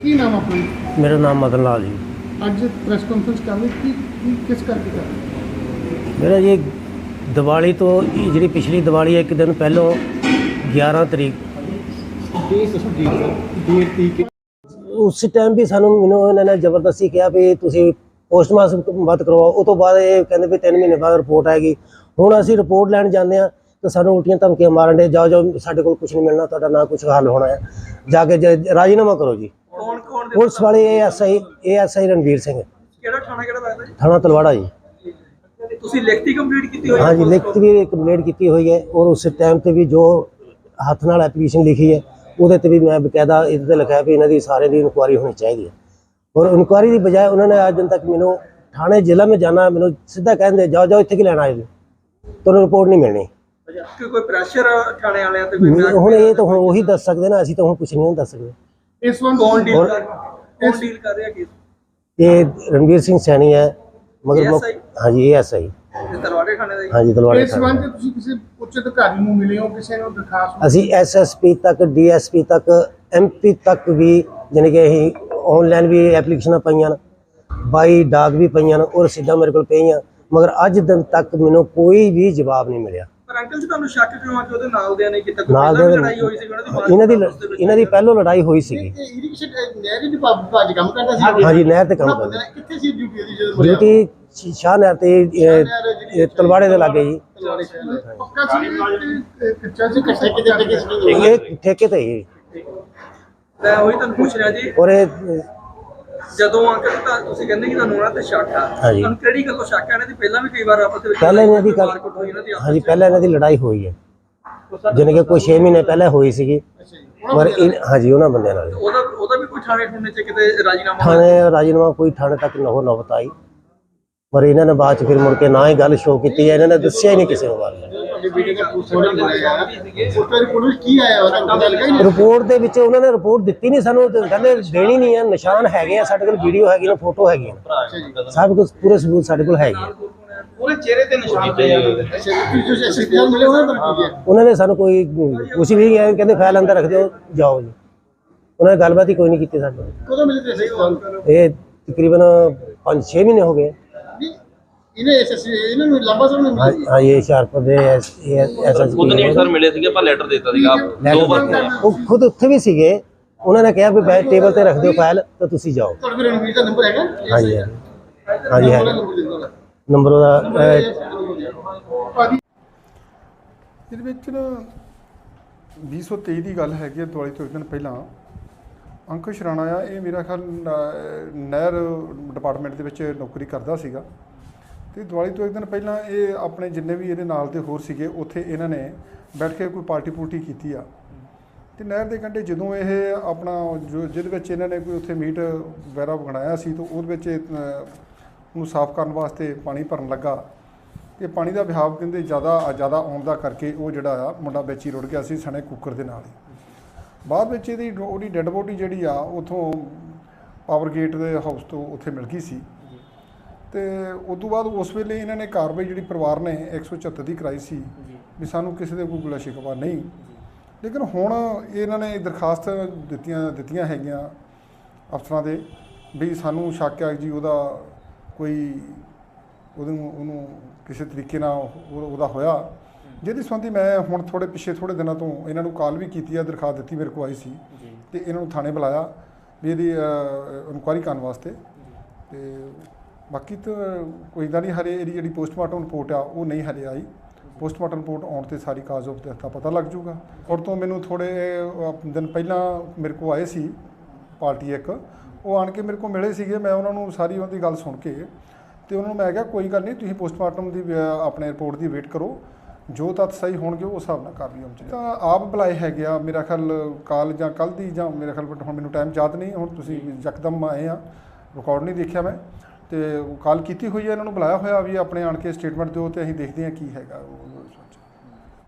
ਕੀ ਨਾਮ ਆਪਣਾ? ਜੀ? ਮੇਰਾ ਨਾਮ ਮਦਨ ਲਾਲ ਜੀ। ਅੱਜ ਪ੍ਰੈਸ ਕਾਨਫਰੰਸ ਕਰ ਲਈ ਕੀ ਕੀ ਕਿਸ ਕਰਕੇ ਕਰ ਰਹੇ ਮੇਰਾ ਜੀ ਦੀਵਾਲੀ ਤੋਂ ਇਹ ਜਿਹੜੀ ਪਿਛਲੀ ਦੀਵਾਲੀ ਹੈ ਇੱਕ ਦਿਨ ਪਹਿਲਾਂ 11 ਤਰੀਕ। ਉਸ ਟਾਈਮ ਵੀ ਸਾਨੂੰ ਮੈਨੂੰ ਇਹਨਾਂ ਨੇ ਜ਼ਬਰਦਸਤੀ ਕਿਹਾ ਵੀ ਤੁਸੀਂ ਪੋਸਟਮਾਰਟਮ ਮਤ ਕਰਵਾਓ। ਉਹ ਤੋਂ ਬਾਅਦ ਇਹ ਕਹਿੰਦੇ ਵੀ 3 ਮਹੀਨੇ ਬਾਅਦ ਰਿਪੋਰਟ ਆਏਗੀ। ਹੁਣ ਅਸੀਂ ਰਿਪੋਰਟ ਲੈਣ ਜਾਂਦੇ ਆ ਤਾਂ ਸਾਨੂੰ ਉਲਟੀਆਂ ਧਮਕੀਆਂ ਮਾਰਨ ਦੇ ਜਾਓ ਜਾਓ ਸਾਡੇ ਕੋਲ ਕੁਝ ਨਹੀਂ ਮਿਲਣਾ ਤੁਹਾਡਾ ਨਾ ਕੁਝ ਹੱਲ ਹੋਣਾ ਹੈ। ਜਾ ਕੇ ਰਾਜ਼ੀਨਾਮਾ ਕਰੋ ਜੀ। ਕੌਣ ਕੌਣ ਦੇ ਪੁਲਿਸ ਵਾਲੇ ਐਸਆਈ ਐਸਆਈ ਰਣਵੀਰ ਸਿੰਘ। ਕਿਹੜਾ ਥਾਣਾ ਕਿਹੜਾ ਲੱਗਦਾ ਜੀ? ਥਾਣਾ ਤਲਵਾੜਾ ਜੀ। ਤੁਸੀਂ ਲਿਖਤੀ ਕੰਪਲੀਟ ਕੀਤੀ ਹੋਈ ਹੈ? ਹਾਂਜੀ ਲਿਖਤ ਵੀ ਕੰਪਲੀਟ ਕੀਤੀ ਹੋਈ ਹੈ ਔਰ ਉਸ ਟਾਈਮ ਤੇ ਵੀ ਜੋ ਹੱਥ ਨਾਲ ਐਪਲੀਕੇਸ਼ਨ ਲਿਖੀ ਹੈ ਉਹਦੇ ਤੇ ਵੀ ਮੈਂ ਬਕਾਇਦਾ ਇਹਦੇ ਤੇ ਲਿਖਿਆ ਵੀ ਇਹਨਾਂ ਦੀ ਸਾਰੇ ਦੀ ਇਨਕੁਆਇਰੀ ਹੋਣੀ ਚਾਹੀਦੀ ਹੈ। ਔਰ ਇਨਕੁਆਇਰੀ ਦੀ ਬਜਾਏ ਉਹਨਾਂ ਨੇ ਅੱਜ ਦਿਨ ਤੱਕ ਮੈਨੂੰ ਥਾਣੇ ਜ਼ਿਲ੍ਹਾ में ਜਾਣਾ ਮੈਨੂੰ ਸਿੱਧਾ ਕਹਿੰਦੇ ਜਾਓ ਜਾਓ ਇੱਥੇ ਕੀ ਲੈਣਾ ਆਏ ਤੁਹਾਨੂੰ ਰਿਪੋਰਟ ਨਹੀਂ ਮਿਲਣੀ। ਕੋਈ ਪ੍ਰੈਸ਼ਰ ਥਾਣੇ ਵਾਲਿਆਂ ਤੇ ਹੁਣ ਇਹ ਤਾਂ ਹੁਣ ਉਹੀ ਦੱਸ ਸਕਦੇ ਨਾ ਅਸੀਂ ਤਾਂ ਹੁਣ ਕੁਝ ਨਹੀਂ ਦੱਸ ਸਕਦੇ। ਇਸ ਵਾਰ ਕੌਣ ਡੀਲ ਕਰ ਕੌਣ ਡੀਲ ਕਰ ਰਿਹਾ ਕੇਸ ਇਹ ਰਣਵੀਰ ਸਿੰਘ ਸੈਣੀ ਹੈ ਮਗਰ ASI? ਹਾਂਜੀ ਐਸਆਈ ਇਹ ਤਲਵਾੜੇ ਥਾਣੇ ਦਾ ਜੀ ਹਾਂਜੀ ਤਲਵਾੜੇ ਇਸ ਵਾਰ ਤੁਸੀਂ ਕਿਸੇ ਉੱਚ ਅਧਿਕਾਰੀ ਨੂੰ ਮਿਲੇ ਹੋ ਕਿਸੇ ਨੂੰ ਦਰਖਾਸਤ ਅਸੀਂ ਐਸਐਸਪੀ ਤੱਕ ਡੀਐਸਪੀ ਤੱਕ ਐਮਪੀ ਤੱਕ ਵੀ ਜਾਣੀ ਕਿ ਅਸੀਂ ਆਨਲਾਈਨ ਵੀ ਐਪਲੀਕੇਸ਼ਨਾਂ ਪਾਈਆਂ ਨੇ। ਬਾਈ ਡਾਕ ਵੀ ਪਈਆਂ ਨੇ ਔਰ ਸਿੱਧਾ ਮੇਰੇ ਕੋਲ ਪਈਆਂ। ਮਗਰ ਅੱਜ ਦਿਨ ਤੱਕ ਮੈਨੂੰ ਕੋਈ ਵੀ ਜਵਾਬ ਨਹੀਂ ਮਿਲਿਆ। ਪਰ ਅੰਕਲ ਜੀ ਤੁਹਾਨੂੰ ਸ਼ੱਕ ਕਿਉਂ ਆ ਕਿ ਉਹਦੇ ਨਾਲ ਦੇ ਨੇ ਕੀਤਾ? ਕੋਈ ਨਾਲ ਪਹਿਲਾਂ ਦੇ ਵੀ ਲੜਾਈ ਹੋਈ ਸੀ ਉਹਨਾਂ ਦੀ ਮਾਰ ਇਹਨਾਂ ਦੀ ਕੁਟਾਈ ਉਸ ਦੇ ਵਿੱਚ। ਇਹਨਾਂ ਦੀ ਪਹਿਲੋਂ ਲੜਾਈ ਹੋਈ ਸੀਗੀ। ਇਹ ਇਰੀਗੇਸ਼ਨ ਨਹਿਰੀ ਵਿਭਾਗ ਚ ਕੰਮ ਕਰਦਾ ਸੀ? ਹਾਂਜੀ ਨਹਿਰ ਤੇ ਕੰਮ ਉਹਨਾਂ ਕਰਦਾ ਬੰਦੇ ਨੇ ਕਿੱਥੇ ਸੀ ਡਿਊਟੀ ਦੀ ਜਦੋਂ ਮਿਲਿਆ? ਡਿਊਟੀ ਸ਼- ਸ਼ਾਹ ਨਹਿਰ ਤੇ ਇਹ- ਇਹ ਤਲਵਾੜੇ ਦੇ ਲਾਗੇ ਜੀ। ਤਲਵਾੜੇ ਸ਼ਹਿਰ। ਪੱਕਾ ਸੀ ਕਿ, ਅਹ, ਕੱਚਾ ਸੀ? ਕੱਚਾ ਕਿਤੇ ਟਕੇ ਸੀ? ਇਹ ਠੇਕੇ ਤੇ ਹੀ। ਮੈਂ ਉਹੀ ਤੁਹਾਨੂੰ ਪੁੱਛ ਰਿਹਾ ਜੀ। ਔਰ ਇਹ ਜਦੋਂ ਅੰਕਲ ਤਾਂ ਤੁਸੀਂ ਕਹਿੰਦੇ ਕਿ ਤੁਹਾਨੂੰ ਉਹਨਾਂ ਤੇ ਸ਼ੱਕ ਆ। ਹਾਂਜੀ। ਤੁਹਾਨੂੰ ਕਿਹੜੀ ਗੱਲੋਂ ਸ਼ੱਕ ਆ? ਇਹਨਾਂ ਦੀ ਪਹਿਲਾਂ ਵੀ ਕਈ ਵਾਰ ਆਪਸ ਦੇ ਵਿੱਚ ਪਹਿਲਾਂ ਇਹਨਾਂ ਦੀ ਗੱਲ ਮਾਰਕੁੱਟ ਹੋਈ ਇਹਨਾਂ ਦੀ ਆਪਸ ਹਾਂਜੀ ਪਹਿਲਾਂ ਇਹਨਾਂ ਦੀ ਲੜਾਈ ਹੋਈ ਹੈ। ਜਾਣੀ ਕਿ ਕੋਈ 6 ਮਹੀਨੇ ਪਹਿਲਾਂ ਹੋਈ ਸੀਗੀ। ਪਰ ਇਹ ਹਾਂਜੀ ਉਹਨਾਂ ਬੰਦਿਆਂ ਨਾਲ। ਉਹਦਾ ਉਹਦਾ ਵੀ ਕੋਈ ਥਾਣੇ ਠੁਣੇ ਚ ਕਿਤੇ ਰਾਜੀਨਾਮਾ ਥਾਣੇ ਰਾਜੀਨਾਮਾ ਕੋਈ ਥਾਣੇ ਤੱਕ ਨਹੋ ਨੌਬਤ ਆਈ ਪਰ ਇਹਨਾਂ ਨੇ ਬਾਅਦ ਚ ਫਿਰ ਮੁੜ ਕੇ ਨਾ ਹੀ ਗੱਲ ਸ਼ੋ ਕੀਤੀ ਹੈ। ਇਹਨਾਂ ਨੇ ਦੱਸਿਆ ਹੀ ਨਹੀਂ ਕਿਸੇ ਨੂੰ ਬਾਰੇ ਰਿਪੋਰਟ ਦੇ ਵਿੱਚ ਉਹਨਾਂ ਨੇ ਰਿਪੋਰਟ ਦਿੱਤੀ ਨਹੀਂ ਸਾਨੂੰ ਤੇ ਕਹਿੰਦੇ ਦੇਣੀ ਨਹੀਂ ਹੈ ਨਿਸ਼ਾਨ ਹੈਗੇ ਆ ਸਾਡੇ ਕੋਲ ਵੀਡੀਓ ਹੈਗੀ ਨੇ ਫੋਟੋ ਹੈਗੀ ਸਭ ਕੁਝ ਪੂਰੇ ਸਬੂਤ ਸਾਡੇ ਕੋਲ ਹੈਗੇ ਆ। ਪੂਰੇ ਚਿਹਰੇ ਤੇ ਨਿਸ਼ਾਨ ਪਏ ਅੱਛਾ ਤੁਸੀਂ ਜੋ ਐਸਐਸਪੀ ਮਿਲੇ ਉਹਨਾਂ ਨੇ ਸਾਨੂੰ ਕੋਈ ਕੁਝ ਵੀ ਕਹਿੰਦੇ ਫਾਈਲ ਅੰਦਰ ਰੱਖ ਦਿਓ ਜਾਓ ਜੀ। ਉਹਨਾਂ ਨੇ ਗੱਲਬਾਤ ਹੀ ਕੋਈ ਨਹੀਂ ਕੀਤੀ ਸਾਡੇ ਨਾਲ। ਕਦੋਂ ਮਿਲੇ ਤੇ ਐਸਐਸਪੀ ਇਹ ਤਕਰੀਬਨ 5-6 ਮਹੀਨੇ ਹੋ ਗਏ। ਇਹਨੇ ਐਸਐਸਪੀ ਇਹਨਾਂ ਨੂੰ ਲੰਬਾ ਹਾਂ, ਇਹ ਦੇ ਐਸਐਸਪੀ ਖੁਦ ਨਹੀਂ ਸਰ ਮਿਲੇ ਸੀਗੇ ਪਰ ਲੈਟਰ ਦਿੱਤਾ ਸੀਗਾ ਦੋ ਵਾਰ ਮਿਲੇ। ਉਹ ਖੁਦ ਉੱਥੇ ਵੀ ਸੀਗੇ। ਉਹਨਾਂ ਨੇ ਕਿਹਾ ਵੀ ਬੈਠ ਟੇਬਲ ਤੇ ਰੱਖ ਦਿਓ ਫਾਈਲ ਤਾਂ ਤੁਸੀਂ ਜਾਓ। ਤੁਹਾਡੇ ਕੋਲ ਰਣਵੀਰ ਦਾ ਨੰਬਰ ਹੈਗਾ? ਹਾਂਜੀ ਹਾਂਜੀ। ਹਾਂਜੀ ਹੈ ਨੰਬਰ ਦੇ ਦਿਓ। ਨੰਬਰ ਉਹਦਾ ਅਹ, ਭਾਜੀ। ਇਹਦੇ ਵਿੱਚ ਨਾ 2023 ਦੀ ਗੱਲ ਹੈਗੀ ਹੈ ਦਿਵਾਲੀ ਤੋਂ ਇੱਕ ਦਿਨ ਪਹਿਲਾਂ। ਅੰਕੁਸ਼ ਰਾਣਾ ਆ ਇਹ ਮੇਰਾ ਖਿਆਲ ਨ- ਨਹਿਰ ਡਿਪਾਰਟਮੈਂਟ ਦੇ ਵਿੱਚ ਨੌਕਰੀ ਕਰਦਾ ਸੀਗਾ। ਤੇ ਦੀਵਾਲੀ ਤੋਂ ਇੱਕ ਦਿਨ ਪਹਿਲਾਂ ਇਹ ਆਪਣੇ ਜਿੰਨੇ ਵੀ ਇਹਦੇ ਨਾਲ ਦੇ ਹੋਰ ਸੀਗੇ ਉੱਥੇ ਇਹਨਾਂ ਨੇ ਬੈਠ ਕੇ ਕੋਈ ਪਾਰਟੀ ਪੂਰਟੀ ਕੀਤੀ ਆ। ਤੇ ਨਹਿਰ ਦੇ ਕੰਢੇ ਜਦੋਂ ਇਹ ਆਪਣਾ ਜੋ ਜਿਹਦੇ ਵਿੱਚ ਇਹਨਾਂ ਨੇ ਕੋਈ ਉੱਥੇ ਮੀਟ ਵਗੈਰਾ ਬਣਾਇਆ ਸੀ ਤਾਂ ਉਹਦੇ ਵਿੱਚ ਇਹ, ਸਾਫ਼ ਕਰਨ ਵਾਸਤੇ ਪਾਣੀ ਭਰਨ ਲੱਗਾ। ਤੇ ਪਾਣੀ ਦਾ ਵਿਹਾਵ ਕਹਿੰਦੇ ਜ਼ਿਆਦਾ ਜ਼ਿਆਦਾ ਆਉਣ ਦਾ ਕਰਕੇ ਉਹ ਜਿਹੜਾ ਆ ਮੁੰਡਾ ਵਿੱਚ ਹੀ ਰੁੜ ਗਿਆ ਸੀ ਸਣੇ ਕੁੱਕਰ ਦੇ ਨਾਲ ਹੀ। ਬਾਅਦ ਵਿੱਚ ਇਹਦੀ ਉਹਦੀ ਡੈੱਡ ਬੋਡੀ ਜਿਹੜੀ ਆ ਉਥੋਂ ਪਾਵਰ ਗੇਟ ਦੇ ਹਾਊਸ ਤੋਂ ਉੱਥੇ ਮਿਲ ਗਈ ਸੀ। ਤੇ ਉਸ ਤੋਂ ਬਾਅਦ ਉਸ ਵੇਲੇ ਇਹਨਾਂ ਨੇ ਕਾਰਵਾਈ ਜਿਹੜੀ ਪਰਿਵਾਰ ਨੇ 174 ਦੀ ਕਰਾਈ ਸੀ ਵੀ ਸਾਨੂੰ ਕਿਸੇ ਦੇ ਕੋਈ ਗੁਲਾ ਸ਼ਿਕਵਾ ਨਹੀਂ ਲੇਕਿਨ ਹੁਣ ਇਹਨਾਂ ਨੇ ਦਰਖਾਸਤ ਦਿੱਤੀਆਂ ਦਿੱਤੀਆਂ ਹੈਗੀਆਂ ਅਫਸਰਾਂ ਦੇ ਵੀ ਸਾਨੂੰ ਸ਼ੱਕ ਹੈ ਜੀ ਉਹਦਾ ਕੋਈ ਉਹਨੂੰ ਉਹਨੂੰ ਕਿਸੇ ਤਰੀਕੇ ਨਾਲ ਉਹ- ਉਹਦਾ ਹੋਇਆ। ਜਿਹਦੀ ਸੰਬੰਧੀ ਮੈਂ ਹੁਣ ਥੋੜੇ ਪਿੱਛੇ ਥੋੜੇ ਦਿਨਾਂ ਤੋਂ ਇਹਨਾਂ ਨੂੰ ਕਾਲ ਵੀ ਕੀਤੀ ਆ ਦਰਖਾਸਤ ਦਿੱਤੀ ਮੇਰੇ ਕੋਲ ਆਈ ਸੀ। ਤੇ ਇਹਨਾਂ ਨੂੰ ਥਾਣੇ ਬੁਲਾਇਆ ਵੀ ਇਹਦੀ ਇਨਕੁਆਇਰੀ ਕਰਨ ਵਾਸਤੇ। ਤੇ ਬਾਕੀ ਤਾਂ ਕੋਈ ਦਾ ਨਹੀਂ ਹਰੇ ਇਹਦੀ ਜਿਹੜੀ ਪੋਸਟਮਾਰਟਮ ਰਿਪੋਰਟ ਆ, ਉਹ ਨਹੀਂ ਹਰੇ ਆਈ। ਪੋਸਟਮਾਰਟਮ ਰਿਪੋਰਟ ਆਉਣ ਤੇ ਸਾਰੀ ਕਾਜ਼ ਆਫ ਡੈਥ ਦਾ ਪਤਾ ਲੱਗ ਜਾਊਗਾ। ਔਰ ਤੋਂ ਮੈਨੂੰ ਥੋੜੇ ਦਿਨ ਪਹਿਲਾਂ ਮੇਰੇ ਕੋਲ ਆਏ ਸੀ, ਪਾਰਟੀ ਇੱਕ। ਉਹ ਆਣ ਕੇ ਮੇਰੇ ਕੋਲ ਮਿਲੇ ਸੀਗੇ, ਮੈਂ ਉਹਨਾਂ ਨੂੰ ਸਾਰੀ ਉਹਨਾਂ ਦੀ ਗੱਲ ਸੁਣ ਕੇ। ਤੇ ਉਹਨਾਂ ਨੂੰ ਮੈਂ ਕਿਹਾ, ਕੋਈ ਗੱਲ ਨਹੀਂ, ਤੁਸੀਂ ਪੋਸਟਮਾਰਟਮ ਦੀ ਆਪਣੇ ਰਿਪੋਰਟ ਦੀ ਵੇਟ ਕਰੋ। ਜੋ ਤੱਥ ਸਹੀ ਹੋਣਗੇ, ਉਹ ਹਿਸਾਬ ਨਾਲ ਕਰ ਲਈ ਹਮ ਤਾਂ ਆਪ ਬੁਲਾਏ ਹੈਗੇ ਆ, ਮੇਰਾ ਖਿਆਲ ਕਾਲ ਜਾਂ ਕੱਲ ਦੀ, ਜਾਂ ਮੇਰਾ ਖਿਆਲ ਹੁਣ ਮੈਨੂੰ ਟਾਈਮ ਯਾਦ ਨਹੀਂ, ਹੁਣ ਤੁਸੀਂ ਯਕਦਮ ਆਏ ਆ। ਰਿਕਾਰਡ ਨਹੀਂ ਦੇਖਿਆ ਮੈਂ। ਤੇ ਕਾਲ ਕੀਤੀ ਹੋਈ ਹੈ, ਇਹਨਾਂ ਨੂੰ ਬੁਲਾਇਆ ਹੋਇਆ ਵੀ ਆਪਣੇ ਆਣ ਕੇ ਸਟੇਟਮੈਂਟ ਦਿਓ ਤੇ ਅਸੀਂ ਦੇਖਦੇ ਹਾਂ ਕੀ ਹੈਗਾ ਉਹ